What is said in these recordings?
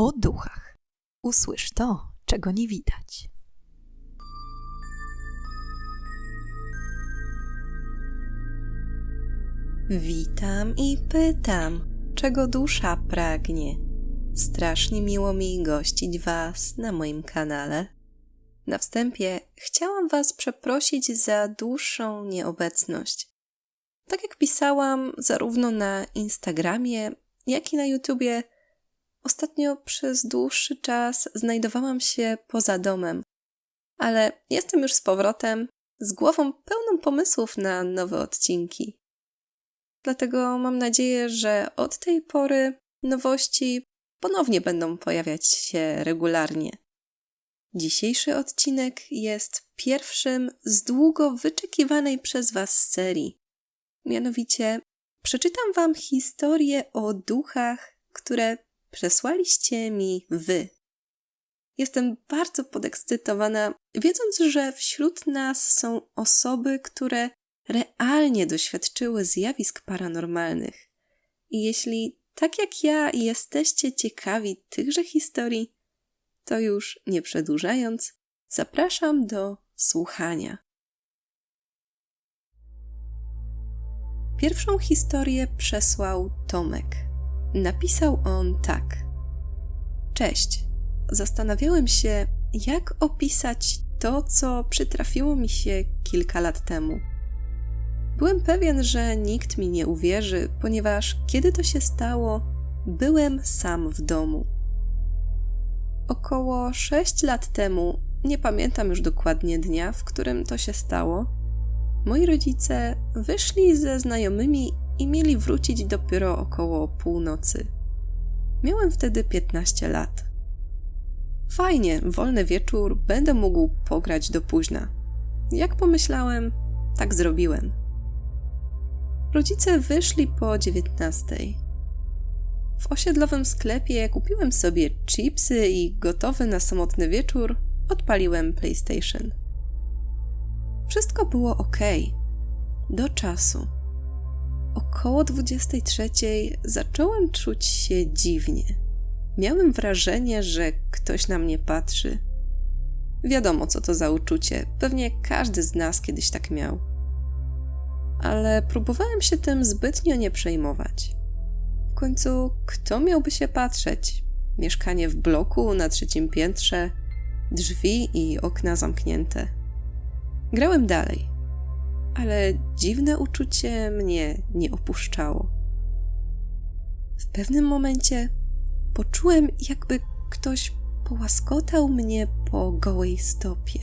o duchach. Usłysz to, czego nie widać. Witam i pytam, czego dusza pragnie. Strasznie miło mi gościć Was na moim kanale. Na wstępie chciałam Was przeprosić za dłuższą nieobecność. Tak jak pisałam zarówno na Instagramie, jak i na YouTubie, ostatnio przez dłuższy czas znajdowałam się poza domem, ale jestem już z powrotem, z głową pełną pomysłów na nowe odcinki. Dlatego mam nadzieję, że od tej pory nowości ponownie będą pojawiać się regularnie. Dzisiejszy odcinek jest pierwszym z długo wyczekiwanej przez Was serii. Mianowicie przeczytam Wam historię o duchach, które przesłaliście mi Wy. Jestem bardzo podekscytowana, wiedząc, że wśród nas są osoby, które realnie doświadczyły zjawisk paranormalnych. I jeśli, tak jak ja, jesteście ciekawi tychże historii, to już nie przedłużając, zapraszam do słuchania. Pierwszą historię przesłał Tomek. Napisał on tak. Cześć. Zastanawiałem się, jak opisać to, co przytrafiło mi się kilka lat temu. Byłem pewien, że nikt mi nie uwierzy, ponieważ kiedy to się stało, byłem sam w domu. Około 6 lat temu, nie pamiętam już dokładnie dnia, w którym to się stało, moi rodzice wyszli ze znajomymi i mieli wrócić dopiero około północy. Miałem wtedy 15 lat. Fajnie, wolny wieczór, będę mógł pograć do późna. Jak pomyślałem, tak zrobiłem. Rodzice wyszli po dziewiętnastej. W osiedlowym sklepie kupiłem sobie chipsy i gotowy na samotny wieczór odpaliłem PlayStation. Wszystko było ok. Do czasu. Około 23 zacząłem czuć się dziwnie. Miałem wrażenie, że ktoś na mnie patrzy. Wiadomo, co to za uczucie. Pewnie każdy z nas kiedyś tak miał ale próbowałem się tym zbytnio nie przejmować. W końcu, kto miałby się patrzeć? Mieszkanie w bloku na trzecim piętrze, drzwi i okna zamknięte. Grałem dalej, ale dziwne uczucie mnie nie opuszczało. W pewnym momencie poczułem, jakby ktoś połaskotał mnie po gołej stopie.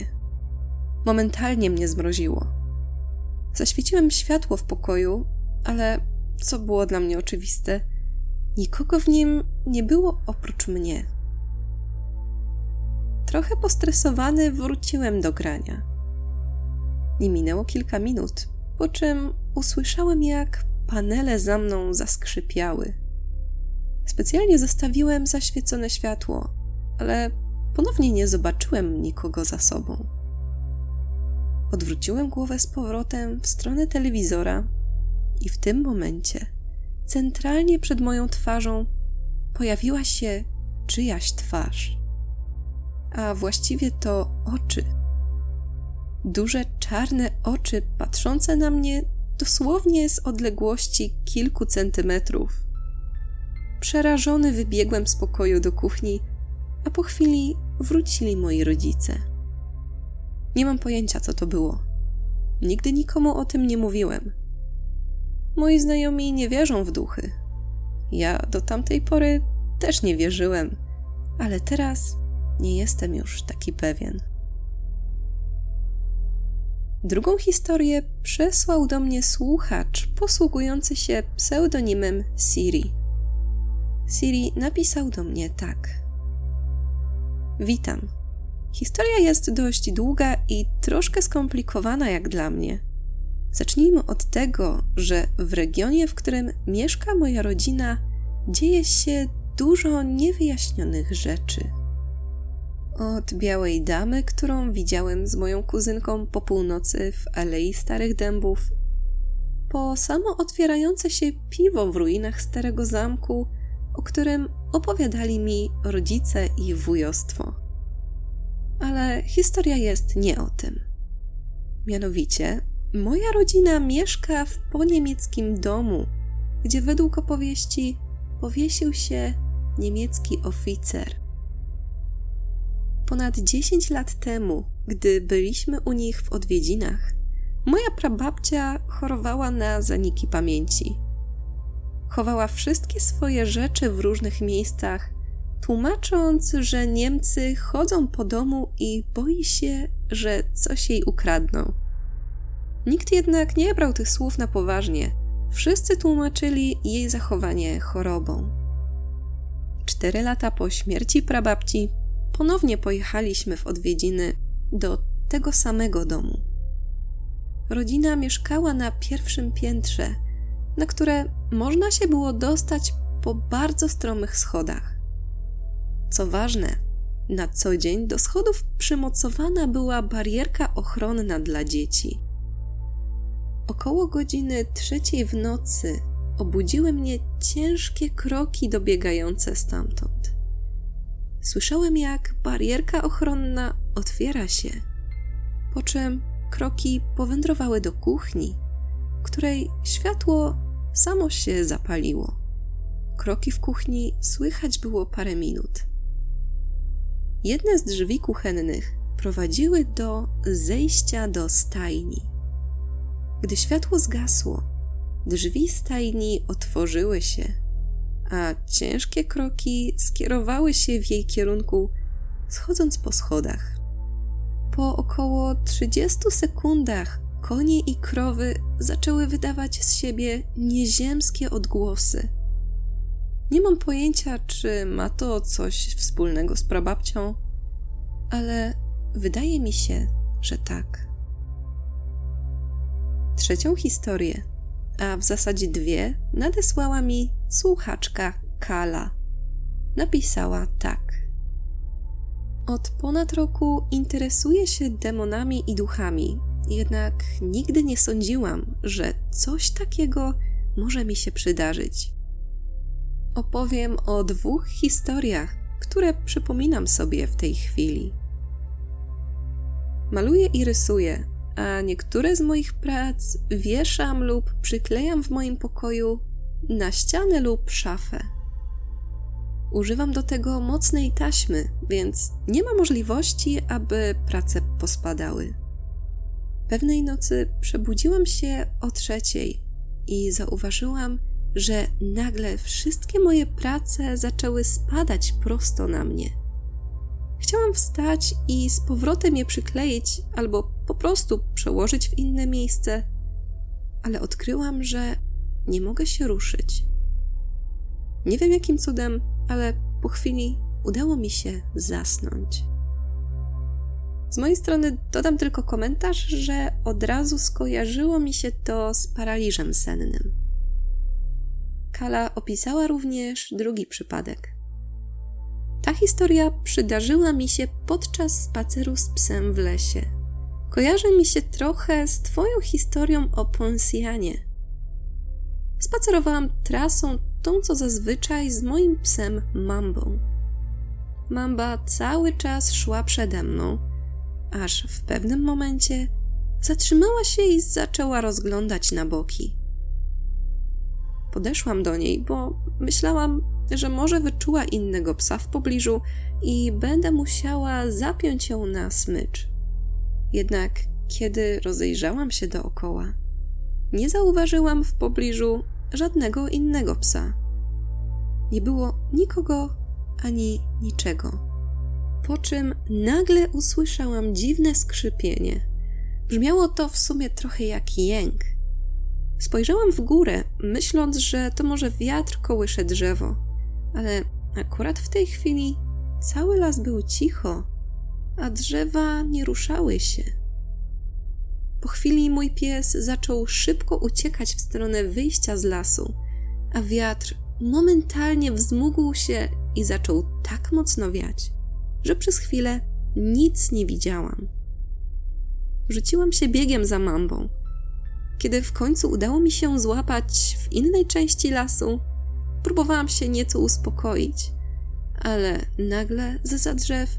Momentalnie mnie zmroziło. Zaświeciłem światło w pokoju, ale co było dla mnie oczywiste, nikogo w nim nie było oprócz mnie. Trochę postresowany wróciłem do grania. Nie minęło kilka minut, po czym usłyszałem, jak panele za mną zaskrzypiały. Specjalnie zostawiłem zaświecone światło, ale ponownie nie zobaczyłem nikogo za sobą. Odwróciłem głowę z powrotem w stronę telewizora i w tym momencie, centralnie przed moją twarzą, pojawiła się czyjaś twarz. A właściwie to oczy. Duże czarne oczy patrzące na mnie dosłownie z odległości kilku centymetrów. Przerażony wybiegłem z pokoju do kuchni, a po chwili wrócili moi rodzice. Nie mam pojęcia, co to było. Nigdy nikomu o tym nie mówiłem. Moi znajomi nie wierzą w duchy. Ja do tamtej pory też nie wierzyłem, ale teraz nie jestem już taki pewien. Drugą historię przesłał do mnie słuchacz posługujący się pseudonimem Siri. Siri napisał do mnie tak. Witam. Historia jest dość długa i troszkę skomplikowana jak dla mnie. Zacznijmy od tego, że w regionie, w którym mieszka moja rodzina, dzieje się dużo niewyjaśnionych rzeczy. Od białej damy, którą widziałem z moją kuzynką po północy w Alei Starych Dębów, po samo otwierające się piwo w ruinach Starego Zamku, o którym opowiadali mi rodzice i wujostwo. Ale historia jest nie o tym. Mianowicie, moja rodzina mieszka w poniemieckim domu, gdzie według opowieści powiesił się niemiecki oficer. Ponad 10 lat temu, gdy byliśmy u nich w odwiedzinach, moja prababcia chorowała na zaniki pamięci. Chowała wszystkie swoje rzeczy w różnych miejscach, tłumacząc, że Niemcy chodzą po domu i boi się, że coś jej ukradną. Nikt jednak nie brał tych słów na poważnie. Wszyscy tłumaczyli jej zachowanie chorobą. Cztery lata po śmierci prababci ponownie pojechaliśmy w odwiedziny do tego samego domu. Rodzina mieszkała na pierwszym piętrze, na które można się było dostać po bardzo stromych schodach. Co ważne, na co dzień do schodów przymocowana była barierka ochronna dla dzieci. Około godziny trzeciej w nocy obudziły mnie ciężkie kroki dobiegające stamtąd. Słyszałem, jak barierka ochronna otwiera się, po czym kroki powędrowały do kuchni, której światło samo się zapaliło. Kroki w kuchni słychać było parę minut. Jedne z drzwi kuchennych prowadziły do zejścia do stajni. Gdy światło zgasło, drzwi stajni otworzyły się, a ciężkie kroki skierowały się w jej kierunku, schodząc po schodach. Po około 30 sekundach konie i krowy zaczęły wydawać z siebie nieziemskie odgłosy. Nie mam pojęcia, czy ma to coś wspólnego z prababcią, ale wydaje mi się, że tak. Trzecią historię, a w zasadzie dwie, nadesłała mi słuchaczka Kala. Napisała tak. Od ponad roku interesuję się demonami i duchami, jednak nigdy nie sądziłam, że coś takiego może mi się przydarzyć. Opowiem o dwóch historiach, które przypominam sobie w tej chwili. Maluję i rysuję, a niektóre z moich prac wieszam lub przyklejam w moim pokoju na ścianę lub szafę. Używam do tego mocnej taśmy, więc nie ma możliwości, aby prace pospadały. Pewnej nocy przebudziłam się o trzeciej i zauważyłam, że nagle wszystkie moje prace zaczęły spadać prosto na mnie. Chciałam wstać i z powrotem je przykleić albo po prostu przełożyć w inne miejsce, ale odkryłam, że nie mogę się ruszyć. Nie wiem jakim cudem, ale po chwili udało mi się zasnąć. Z mojej strony dodam tylko komentarz, że od razu skojarzyło mi się to z paraliżem sennym. Kala opisała również drugi przypadek. Ta historia przydarzyła mi się podczas spaceru z psem w lesie. Kojarzy mi się trochę z Twoją historią o Ponsjanie. Spacerowałam trasą tą, co zazwyczaj z moim psem Mambą. Mamba cały czas szła przede mną, aż w pewnym momencie zatrzymała się i zaczęła rozglądać na boki. Podeszłam do niej, bo myślałam, że może wyczuła innego psa w pobliżu i będę musiała zapiąć ją na smycz. Jednak kiedy rozejrzałam się dookoła, nie zauważyłam w pobliżu żadnego innego psa. Nie było nikogo ani niczego. Po czym nagle usłyszałam dziwne skrzypienie. Brzmiało to w sumie trochę jak jęk. Spojrzałam w górę, myśląc, że to może wiatr kołysze drzewo, ale akurat w tej chwili cały las był cicho, a drzewa nie ruszały się. Po chwili mój pies zaczął szybko uciekać w stronę wyjścia z lasu, a wiatr momentalnie wzmógł się i zaczął tak mocno wiać, że przez chwilę nic nie widziałam. Rzuciłam się biegiem za mambą. Kiedy w końcu udało mi się złapać w innej części lasu, próbowałam się nieco uspokoić, ale nagle ze drzew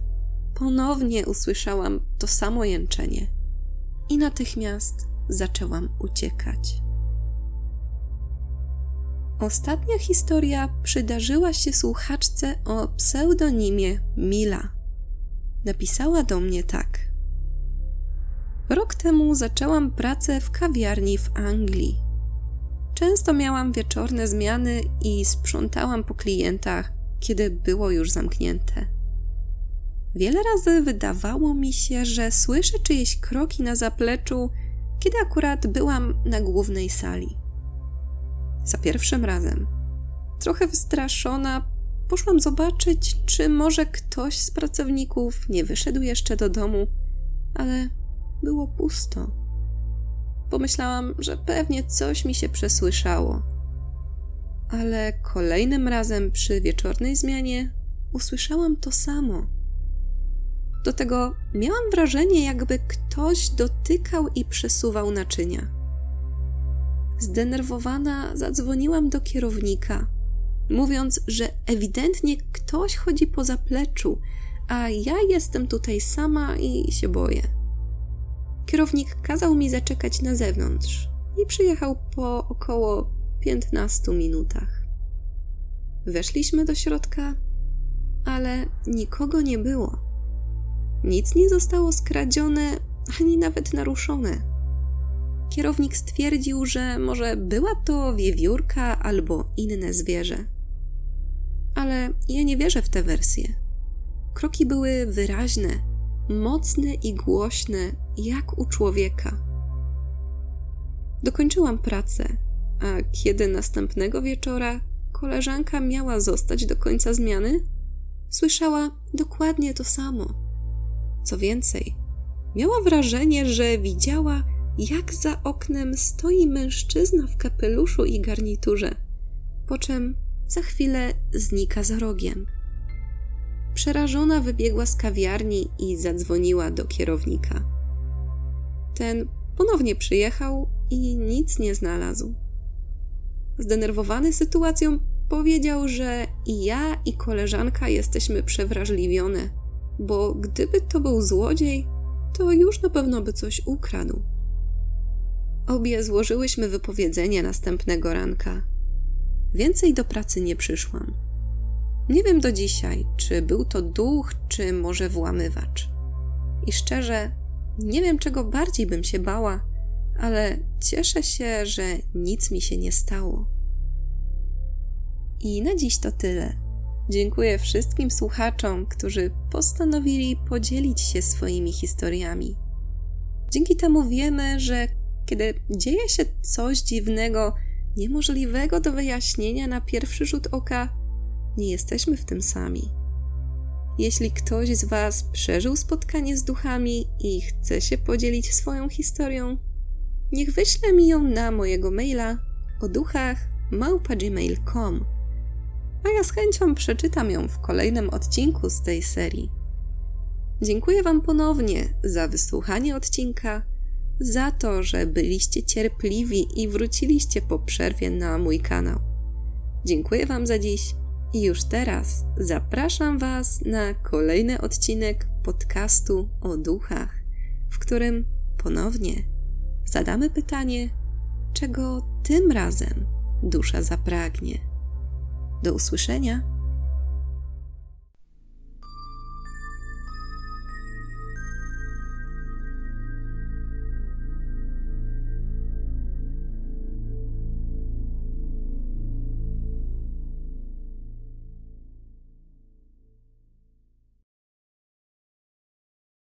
ponownie usłyszałam to samo jęczenie i natychmiast zaczęłam uciekać. Ostatnia historia przydarzyła się słuchaczce o pseudonimie Mila. Napisała do mnie tak. Rok temu zaczęłam pracę w kawiarni w Anglii. Często miałam wieczorne zmiany i sprzątałam po klientach, kiedy było już zamknięte. Wiele razy wydawało mi się, że słyszę czyjeś kroki na zapleczu, kiedy akurat byłam na głównej sali. Za pierwszym razem, trochę wystraszona, poszłam zobaczyć, czy może ktoś z pracowników nie wyszedł jeszcze do domu, ale było pusto. Pomyślałam, że pewnie coś mi się przesłyszało. Ale kolejnym razem przy wieczornej zmianie usłyszałam to samo. Do tego miałam wrażenie, jakby ktoś dotykał i przesuwał naczynia. Zdenerwowana zadzwoniłam do kierownika, mówiąc, że ewidentnie ktoś chodzi po zapleczu, a ja jestem tutaj sama i się boję. Kierownik kazał mi zaczekać na zewnątrz i przyjechał po około 15 minutach. Weszliśmy do środka, ale nikogo nie było. Nic nie zostało skradzione ani nawet naruszone. Kierownik stwierdził, że może była to wiewiórka albo inne zwierzę. Ale ja nie wierzę w tę wersję. Kroki były wyraźne, mocne i głośne, jak u człowieka. Dokończyłam pracę, a kiedy następnego wieczora koleżanka miała zostać do końca zmiany, słyszała dokładnie to samo. Co więcej, miała wrażenie, że widziała, jak za oknem stoi mężczyzna w kapeluszu i garniturze, po czym za chwilę znika za rogiem. Przerażona wybiegła z kawiarni i zadzwoniła do kierownika. Ten ponownie przyjechał i nic nie znalazł. Zdenerwowany sytuacją, powiedział, że i ja, i koleżanka jesteśmy przewrażliwione, bo gdyby to był złodziej, to już na pewno by coś ukradł. Obie złożyłyśmy wypowiedzenie następnego ranka. Więcej do pracy nie przyszłam. Nie wiem do dzisiaj, czy był to duch, czy może włamywacz. I szczerze, nie wiem, czego bardziej bym się bała, ale cieszę się, że nic mi się nie stało. I na dziś to tyle. Dziękuję wszystkim słuchaczom, którzy postanowili podzielić się swoimi historiami. Dzięki temu wiemy, że kiedy dzieje się coś dziwnego, niemożliwego do wyjaśnienia na pierwszy rzut oka, nie jesteśmy w tym sami. Jeśli ktoś z Was przeżył spotkanie z duchami i chce się podzielić swoją historią, niech wyśle mi ją na mojego maila o duchach małpa.gmail.com, a ja z chęcią przeczytam ją w kolejnym odcinku z tej serii. Dziękuję Wam ponownie za wysłuchanie odcinka, za to, że byliście cierpliwi i wróciliście po przerwie na mój kanał. Dziękuję Wam za dziś i już teraz zapraszam Was na kolejny odcinek podcastu o duchach, w którym ponownie zadamy pytanie, czego tym razem dusza zapragnie. Do usłyszenia.